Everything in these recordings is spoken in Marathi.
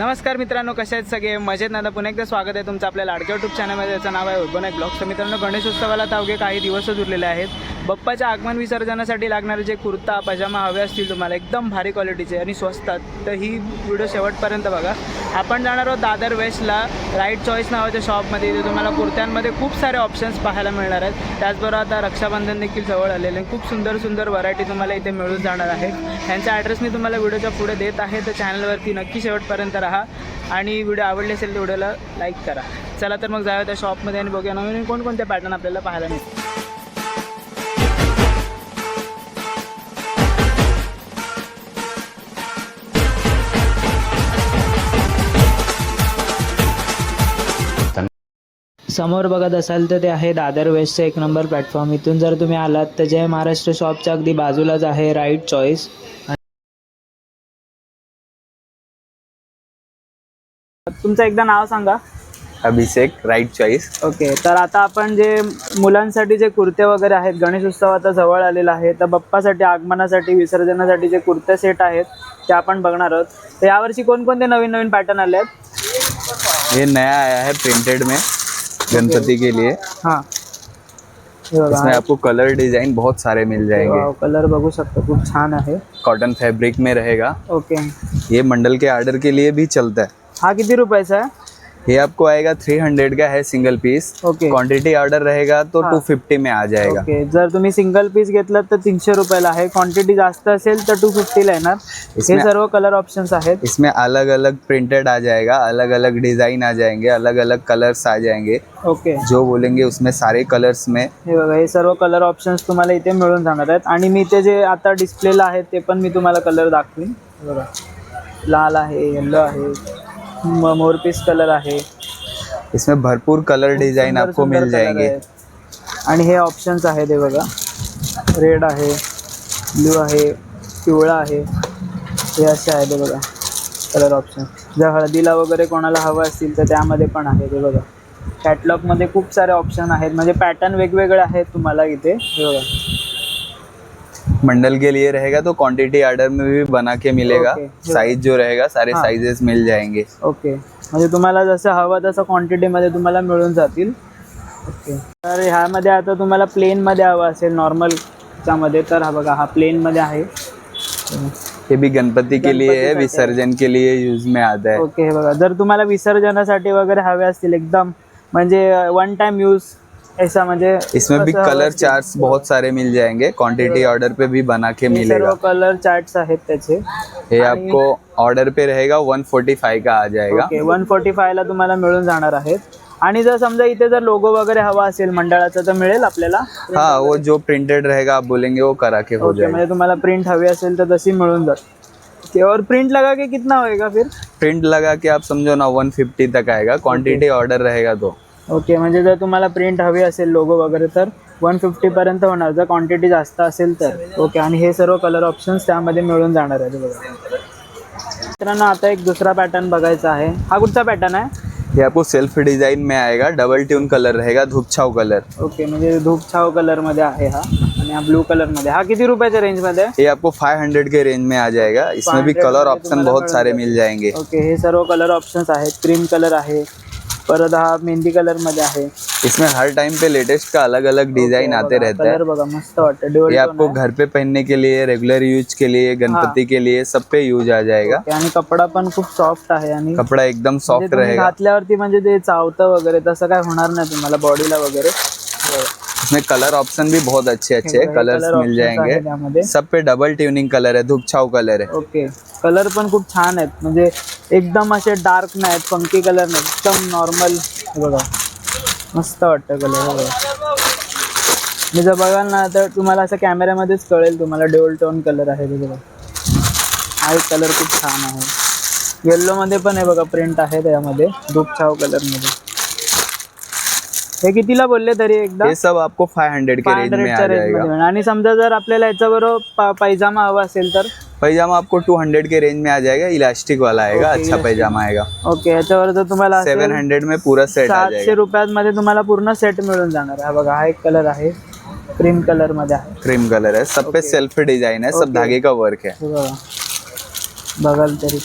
नमस्कार मित्रांनो कसे आहेत सगळे? मजेत ना? पुन्हा एकदा स्वागत आहे तुमचं आपल्या लाडक्या यूट्यूब चॅनलमध्ये त्याचं नाव आहे उर्बन ब्लॉग तर मित्रांनो गणेशोत्सवाला तर अवघे काही दिवसच उरलेले आहेत. बप्पाच्या आगमन विसर्जनासाठी लागणारे जे कुर्ता पजामा हवे असतील तुम्हाला एकदम भारी क्वालिटीचे आणि स्वस्तात तर ही व्हिडिओ शेवटपर्यंत बघा. आपण जाणार आहोत दादर वेस्टला. राईट चॉईस नावाच्या शॉपमध्ये इथे तुम्हाला कुर्त्यांमध्ये खूप सारे ऑप्शन्स पाहायला मिळणार आहेत. त्याचबरोबर आता रक्षाबंधन देखील जवळ आलेले आहे. खूप सुंदर सुंदर व्हरायटी तुम्हाला इथे मिळून जाणार आहे. ह्यांचा ॲड्रेस मी तुम्हाला व्हिडिओच्या पुढे देत आहे. तर चॅनलवरती नक्की शेवटपर्यंत राहा आणि व्हिडिओ आवडले असेल तर व्हिडिओला लाईक करा. चला तर मग जाऊया त्या शॉपमध्ये आणि बघूया नवीन कोणकोणते पॅटर्न आपल्याला पाहायला मिळतील. समोर बघत असाल तर ते आहे दादर वेस्टचं एक नंबर प्लॅटफॉर्म इथून जर तुम्ही आलात तर जय महाराष्ट्र शॉपच्या अगदी बाजूलाच आहे राईट चॉईस तुमचं एकदा नाव सांगा. अभिषेक राईट चॉईस ओके तर आता आपण जे मुलांसाठी जे कुर्ते वगैरे आहेत गणेश उत्सव आता जवळ आलेला आहे तर बाप्पासाठी आगमनासाठी विसर्जनासाठी जे कुर्ते सेट आहेत ते आपण बघणार आहोत. तर यावर्षी कोणकोणते नवीन नवीन पॅटर्न आले आहेत? ये नया आया है प्रिंटेड में. गणपति के लिए। हाँ। इसमें आपको कलर डिज़ाइन बहुत सारे मिल जाएँगे। कलर बगू सब खूप छान है कॉटन फैब्रिक में रहेगा। ओके। ये मंडल के आर्डर के लिए भी चलता है। हा किती रुपयाचा आहे? ये आपको आएगा थ्री हंड्रेड का है single piece okay quantity order रहेगा तो। टू फिफ्टी में आ जाएगा. ओके जर तुम्ही सिंगल पीस घेतलात तर तीनशे रुपयाला आहे. क्वांटिटी जास्त असेल तर टू फिफ्टीला येणार. हे सर्व कलर ऑप्शन्स आहेत. इसमें अलग अलग प्रिंटेड आ जाएगा. अलग अलग डिजाइन आ जाएंगे. अलग अलग कलर्स आ जाएंगे. ओके जो बोलेंगे उसमें सारे कलर्स में. हे बघा हे सर्व कलर ऑप्शन्स तुम्हाला इथे मिळून जाणार आहेत. आणि मी ते जे आता डिस्प्लेला आहेत ते पण मी तुम्हाला कलर दाखवीन. बघा. लाल आहे येल्लो आहे. म- मोरपीस कलर आहे. इसमें भरपूर कलर डिजाइन सुंदर- आपको सुंदर मिल कलर जाएंगे. आहेत. आणि हे ऑप्शन्स आहेत हे बघा. रेड आहे ब्ल्यू आहे पिवळा आहे. हे असे आहेत हे बघा. कलर ऑप्शन जर हळदीला वगैरे कोणाला हवं असतील तर त्यामध्ये पण आहे हे बघा. कॅटलॉगमध्ये खूप सारे ऑप्शन आहेत. म्हणजे पॅटर्न वेगवेगळे आहेत तुम्हाला इथे हे बघा. मंडल के लिए रहेगा तो क्वांटिटी ऑर्डर में भी बना के मिलेगा। साइज जो रहेगा सारे हाँ। साइजेस मिल जाएंगे। ओके म्हणजे तुम्हाला जसं हवं तसं क्वांटिटीमध्ये तुम्हाला मिळून जातील. ओके तर ह्यामध्ये आता तुम्हाला प्लेनमध्ये हवं असेल नॉर्मलच्यामध्ये तर हा बघा हा प्लेनमध्ये आहे. ये भी गणपति के लिए है विसर्जन के लिए यूज में आता है ओके हे बघा. जर तुम्हाला विसर्जनासाठी वगैरे हवे असतील एकदम म्हणजे वन टाइम यूज ऐसा म्हणजे इसमें भी कलर. चार्ट्स बहुत सारे मिल जाएंगे। क्वांटिटी ऑर्डर पे भी बना के हे मिलेगा। कलर चार्ट्स आहेत त्याचे. आणि- आपको ऑर्डर पे रहेगा 145 का आ जाएगा। ओके फोर्टी फायला तुम्हाला मिळून जाणार आहेत. आणि जर समजा इथे जर लोगो वगैरे हवा असेल मंडळाचा तर मिळेल आपल्याला? हाँ वो जो प्रिंटेड रहेगा आप बोलेंगे वो करा के हो जाएगा। म्हणजे तुम्हाला प्रिंट हवी असेल तर तशी मिळून जात ओके और प्रिंट लगा के कितना होएगा फिर? प्रिंट लगा के आप समझो ना 150 तक आएगा। क्वांटिटी ऑर्डर रहेगा तो। ओके म्हणजे जर तुम्हाला प्रिंट हवी असेल लोगो वगैरे तर वन फिफ्टीपर्यंत होणार. जर क्वांटिटी जास्त असेल तर. ओके आणि हे सर्व कलर ऑप्शन्स त्यामध्ये मिळून जाणार आहेत बघा. मित्रांनो आता एक दुसरा पॅटर्न बघायचा आहे. हा कुठचा पॅटर्न आहे? ये आपको सेल्फ डिजाइन में आएगा. डबल ट्यून कलर रहेगा धूप छाव कलर ओके म्हणजे धूप छाव कलरमध्ये आहे हा आणि हा ब्लू कलरमध्ये हा किती रुपयाच्या रेंजमध्ये आहे ये आपको 500 के रेंज में आ जाएगा. इसमें भी 500 कलरमध्ये ऑप्शन तुम्हाला बहुत सारे. मिल जाएंगे. ओके हे सर्व कलर ऑप्शन्स आहेत. क्रीम कलर आहे परत हा मेहंदी कलरमध्ये आहे. इसमें हर टाइम पे लेटेस्ट का अलग अलग डिजाइन आते रहता है। कलर बघा मस्त वाटतं. आपको घर पे पहनने के लिए रेगुलर यूज के लिए गणपति के लिए सब पे यूज आ जाएगा। आणि कपडा पण खूप सॉफ्ट आहे आणि कपड़ा एकदम म्हणजे सॉफ्ट तुम्ही रहेगा। घातल्यावरती म्हणजे ते चावतं वगैरे तसं काय होणार नाही तुम्हाला बॉडीला वगैरे. इसमें कलर ऑप्शन भी बहुत अच्छे अच्छे हे कलर्स color मिल आहे जाएंगे। सब पे डबल ट्यूनिंग कलर है धूप छाव कलर है। ओके कलर पण खूप छान आहेत. म्हणजे एकदम असे डार्क नाहीत फंकी कलर नाही एकदम नॉर्मल बघा मस्त वाटतं कलर बघा. मी जर बघाल ना तर तुम्हाला असं कॅमेऱ्यामध्येच कळेल तुम्हाला डेवल टोन कलर आहे ते बघा. हा एक कलर खूप छान आहे. येल्लोमध्ये पण आहे बघा प्रिंट आहे त्यामध्ये धूप छाव कलरमध्ये हे कितीला बोलले तरी एकदा? ये सब आपको 500 के रेंज में आ जाएगा. आणि समजा जर आपल्याला याच्याबरोबर पायजामा हवा असेल तर? पैजामा आपको 200 के रेंज में आ जाएगा. इलास्टिक वाला आएगा Okay, अच्छा. पैजामा आएगा. ओके याच्यावर जर तुम्हाला असेल, 700 में पूरा सेट आ सातशे रुपयांमध्ये तुम्हाला पूर्ण सेट मिळून जाणार आहे. हा बघा हा एक कलर आहे. क्रीम कलरमध्ये आहे. क्रीम कलर है सब पे. सेल्फ डिजाइन है सब. धागे का वर्क है हे बघा. बघाल तरी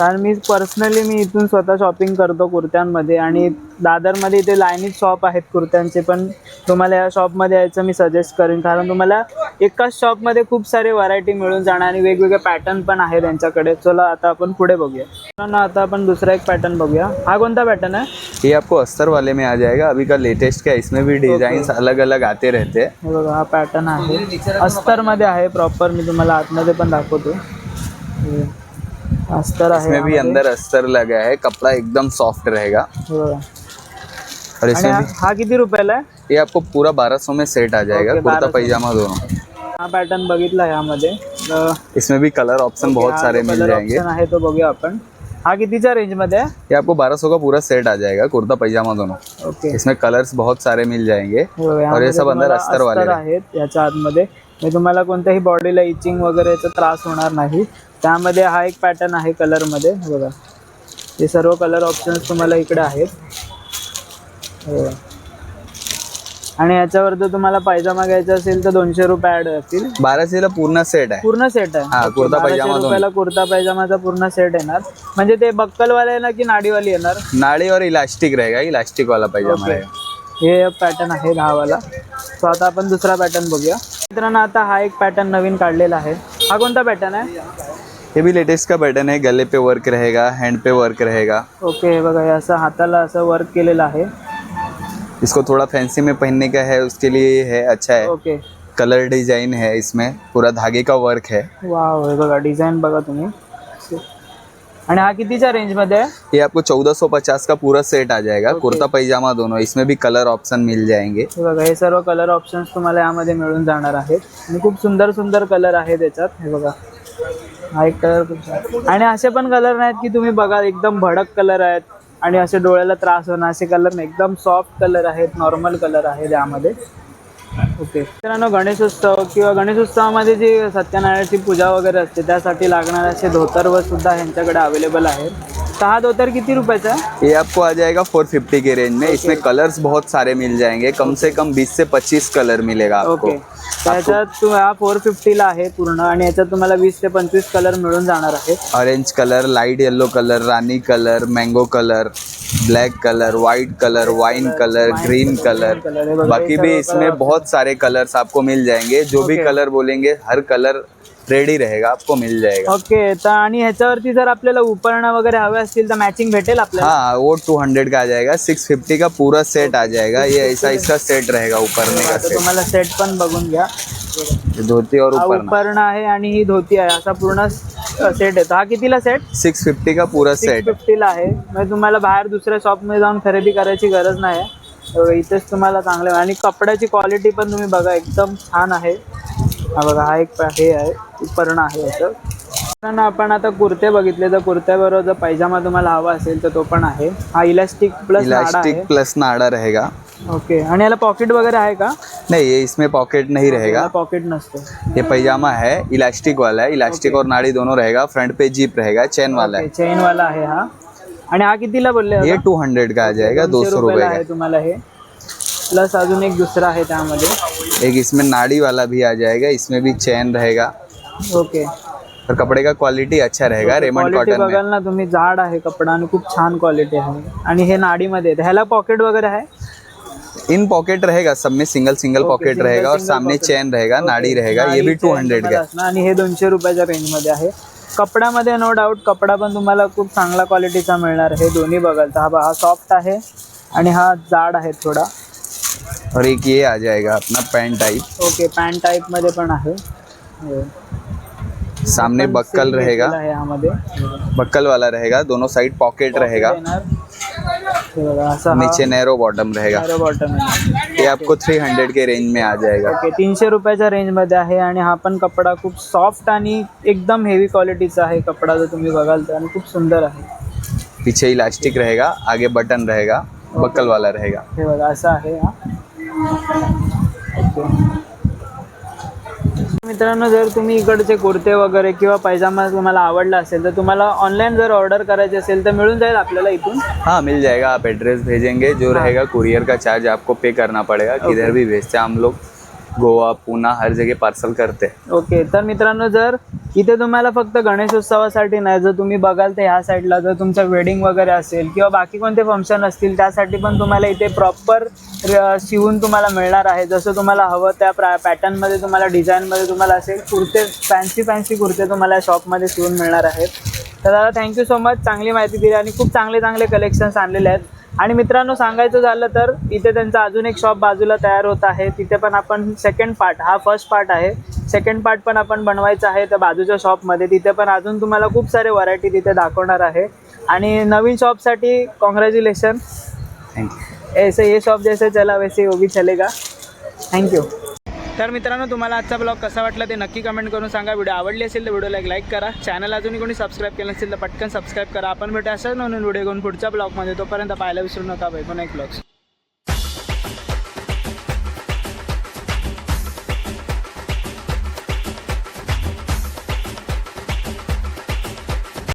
कारण मी पर्सनली मी इथून स्वतः शॉपिंग करतो कुर्त्यांमध्ये आणि दादरमध्ये इथे लाईनीत शॉप आहेत कुर्त्यांचे पण तुम्हाला या शॉपमध्ये यायचं मी सजेस्ट करेन. कारण तुम्हाला एकाच शॉपमध्ये खूप सारे व्हरायटी मिळून जाणार आणि वेगवेगळे पॅटर्न पण आहे त्यांच्याकडे. चला आता आपण पुढे बघूया. मित्रांनो, आता आपण दुसरा एक पॅटर्न बघूया. हा कोणता पॅटर्न आहे? ये आपको अस्तर वाले में आ जाएगा. अभी का लेटेस्ट का इसमें भी डिजाइन अलग अलग आते रहते. हैं बघा हा पॅटर्न आहे. अस्तरमध्ये आहे प्रॉपर मी तुम्हाला आतमध्ये पण दाखवतो. अस्तर इसमें भी अंदर अस्तर लगा है कपड़ा एकदम सॉफ्ट रहेगा। हे. और इसमें हा हा किती रुपयाला आहे ये आपको पूरा 1200 में सेट आ जाएगा ओके, कुर्ता 1200 पैजामा दोनों। हा पॅटर्न बघितला यामध्ये। इसमें भी कलर ऑप्शन बहुत हा सारे जो मिल जाएँगे। ऑप्शन आहे तो बघूया आपण. हा कितीच्या रेंजमध्ये आहे? ये आपको 1200 का पूरा सेट आ जाएगा कुर्ता पैजामा दोनों। ओके. इसमें कलर्स बहुत सारे मिल जाएँगे। हे और ये यामध्ये सब अंदर तुम्हाला अस्तर वाले। आहेत याच्या आतमध्ये. म्हणजे तुम्हाला कोणत्याही बॉडीला इचिंग वगैरेचा त्रास होणार नाही. त्यामध्ये हा एक पॅटर्न आहे कलरमध्ये बघा. हे सर्व कलर ऑप्शन्स तुम्हाला इकडे आहेत. आणि याच्यावर जर तुम्हाला पायजामा घ्यायचा असेल तर दोनशे रुपये ऍड असतील. बाराशेला पूर्ण सेट आहे. पूर्ण सेट आहे. हा, कुर्ता पायजामा. रुपयाला कुर्ता पायजामाचा पूर्ण सेट येणार. म्हणजे ते बक्कलवाले येणार की नाडीवाली येणार? नाड़ी और इलास्टिक रहेगा इलास्टिक वाला. रहेगा हे पॅटर्न आहे दहावाला. सो आता आपण दुसरा पॅटर्न बघूया. मित्रांनो आता हा एक पॅटर्न नवीन काढलेला आहे. हा कोणता पॅटर्न आहे? ये भी लेटेस्ट का बटन है गले पे वर्क रहेगा हैंड पे वर्क रहेगा. ओके हे बघा हे असं हाताला असं वर्क केलेलं आहे. इसको थोड़ा फैंसी में पहनने का है उसके लिए ये है अच्छा है. ओके. कलर डिज़ाइन है इसमें. पूरा धागे का वर्क है. वाव हे बघा डिझाईन बघा तुम्ही. आणि हा कितीच्या रेंजमध्ये आहे? ये आपको 1450 का पूरा सेट आ जाएगा. कुर्ता पैजामा दोनों. इसमें भी कलर ऑप्शन मिल जाएंगे. हे बघा हे सर्व कलर ऑप्शन्स तुम्हाला यामध्ये मिळून जाणार आहेत. आणि खूप सुंदर सुंदर कलर आहेत याच्यात. हे बघा. हा एक कलर आणि असे पण कलर नाहीत की तुम्ही बघा एकदम भडक कलर आहेत. आणि असे डोळ्याला त्रास होणार. असे कलर नाही एकदम सॉफ्ट कलर आहेत नॉर्मल कलर आहेत यामध्ये. ओके मित्रांनो गणेशोत्सव किंवा गणेशोत्सवामध्ये जी सत्यनारायणाची पूजा वगैरे असते त्यासाठी लागणारे असे धोतर व सुद्धा ह्यांच्याकडे अवेलेबल आहेत. तर हा धोतर किती रुपयाचा आहे ये आपको आ जाएगा 450 के रेंज में। इसमें कलर्स बहुत सारे मिल जाएँगे। कम से कम 20 से 25 कलर मिलेगा आपको। ह्याच्यात तू हा फोर फिफ्टीला आहे पूर्ण आणि याच्यात तुम्हाला वीस ते पंचवीस कलर मिळून जाणार आहेत orange colour light yellow colour रानी colour mango colour black colour white colour wine colour green colour बाकी भी इसमें बहुत सारे कलर्स आपको मिल जाएँगे। जो भी कलर बोलेंगे हर कलर रेडी रहेगा आपको मिल जाएगा। ओके तर आणि ह्याच्यावरती जर आपल्याला उपरणं वगैरे हवे असतील तर मॅचिंग भेटेल आपल्याला? हाँ वो 200 का आ जाएगा 650 का पूरा सेट आ जाएगा ये ऐसा इसका सेट रहेगा ऊपरने का आता सेट तुम्हाला सेट पण बघून घ्या. धोती और हा ऊपर उपरणं आहे आणि ही धोती आहे असा पूर्ण सेट येतो हा कितीला सेट सिक्स फिफ्टी का पूरा सिक्स सेट फिफ्टीला आहे. म्हणजे तुम्हाला बाहेर दुसऱ्या शॉपमध्ये जाऊन खरेदी करायची गरज नाही इथेच तुम्हाला चांगले आणि कपड्याची क्वालिटी पण तुम्ही बघा एकदम छान आहे. हा बघा हा एक हे आहे उपरण आहे याचं. मित्रांनो, आपण आता कुर्ते बघितले तर कुर्त्याबरोबर जर पायजामा तुम्हाला हवा असेल तर तो पण आहे. हा इलास्टिक प्लस नाडा इलास्टिक आहे. प्लस नाड़ा रहेगा. ओके आणि याला पॉकेट वगैरे आहे का? नहीं ये इसमें पॉकेट नहीं रहेगा. पॉकेट नसतो. ये पैजामा है इलास्टिक वाला है इलास्टिक और नाड़ी दोनों रहेगा. फ्रंट पे जीप रहेगा चेन वाला है. चेन वाला आहे हा. आणि हा कितीला बोलले ये? टू हंड्रेड का आ जाएगा दो सौ रुपये आहे तुम्हाला हे. प्लस अजून एक दुसरा आहे त्यामध्ये. एक इसमें नाड़ी वाला भी आ जाएगा इसमें भी चेन रहेगा। ओके और कपड़े का क्वालिटी अच्छा रहेगा रेमंड कॉटन बघाल ना तुम्ही जाड आहे कपडा आणि खूप छान क्वालिटी आहे. आणि हे नाडीमध्ये ह्याला पॉकेट वगैरे आहे? इन पॉकेट रहेगा सब में सिंगल सिंगल पॉकेट रहेगा और सामने. चेन रहेगा. नाड़ी रहेगा ये भी टू हंड्रेड का। आणि हे दोनशे रुपयाच्या रेंजमध्ये आहे. कपड्यामध्ये नो डाऊट कपडा पण तुम्हाला खूप चांगला क्वालिटीचा मिळणार. हे दोन्ही बघाल तर हा बघा, हा सॉफ्ट आहे आणि हा जाड आहे थोडा. और एक ये आ जाएगा अपना पैंट टाइप ओके पॅन्ट टाईपमध्ये पण आहे. सामने बक्कल रहेगा. यामध्ये. बक्कल वाला रहेगा दोनों साइड पॉकेट रहेगा. नीचे नैरो बॉटम रहेगा। बॉटम ये आपको 300 के रेंज में आ जाएगा। ओके तीनशे रुपयाच्या रेंजमध्ये आहे आणि हा पण कपडा खूप सॉफ्ट आणि एकदम हेवी क्वालिटीचा आहे कपडा जर तुम्ही बघाल तर आणि खूप सुंदर आहे. पीछे इलास्टिक रहेगा आगे बटन रहेगा बक्कल वाला रहेगा। हे बघा असं आहे हा. ओके. मित्रांनो जर तुम्ही इकडचे कुर्ते वगैरे किंवा पैजामा तुम्हाला आवडला असेल तर तुम्हाला ऑनलाईन जर ऑर्डर करायची असेल तर मिळून जाईल आपल्याला इथून. हाँ मिल जाएगा आप एड्रेस भेजेंगे जो। रहेगा कुरियर का चार्ज आपको पे करना पड़ेगा किधर भी भेजते हैं हम लोग गोवा पूना हर जगह पार्सल करते हैं। ओके तर मित्रांनो जर इथे तुम्हाला फक्त गणेशोत्सवासाठी नाही जर तुम्ही बघाल तर ह्या साईडला जर तुमचं वेडिंग वगैरे असेल किंवा बाकी कोणते फंक्शन असतील त्यासाठी पण तुम्हाला इथे प्रॉपर शिवून तुम्हाला मिळणार आहे. जसं तुम्हाला हवं त्या प्रा पॅटर्नमध्ये तुम्हाला डिझाईनमध्ये तुम्हाला असेल कुर्ते फॅन्सी फॅन्सी कुर्ते तुम्हाला शॉपमध्ये शिवून मिळणार आहेत. तर दादा थँक्यू सो मच चांगली माहिती दिली आणि खूप चांगले चांगले कलेक्शन्स आणलेले आहेत. आणि मित्रांनो सांगायचं झालं तर इथे त्यांचं अजून एक शॉप बाजूला तयार होत आहे. तिथे पण आपण सेकंड पार्ट हा फर्स्ट पार्ट आहे. सेकंड पार्ट पण आपण बनवायचा आहे त्या बाजूच्या शॉपमध्ये तिथे पण अजून तुम्हाला खूप सारे व्हरायटी तिथे दाखवणार आहे. आणि नवीन शॉपसाठी कॉंग्रॅच्युलेशन थँक्यू ऐसे ये शॉप जैसे चला वैसे भी चलेगा. थँक्यू तर मित्रांनो तुम्हाला आजचा ब्लॉग कसा वाटला ते नक्की कमेंट करून सांगा. व्हिडिओ आवडली असेल तर व्हिडिओला एक लाईक करा. चॅनल अजूनही कोणी सबस्क्राईब केलं नसेल तर पटकन सबस्क्राईब करा. आपण भेटू असंच नवीन व्हिडिओ घेऊन पुढच्या ब्लॉगमध्ये तोपर्यंत पाहायला विसरू नका. बाय. एक ब्लॉग्स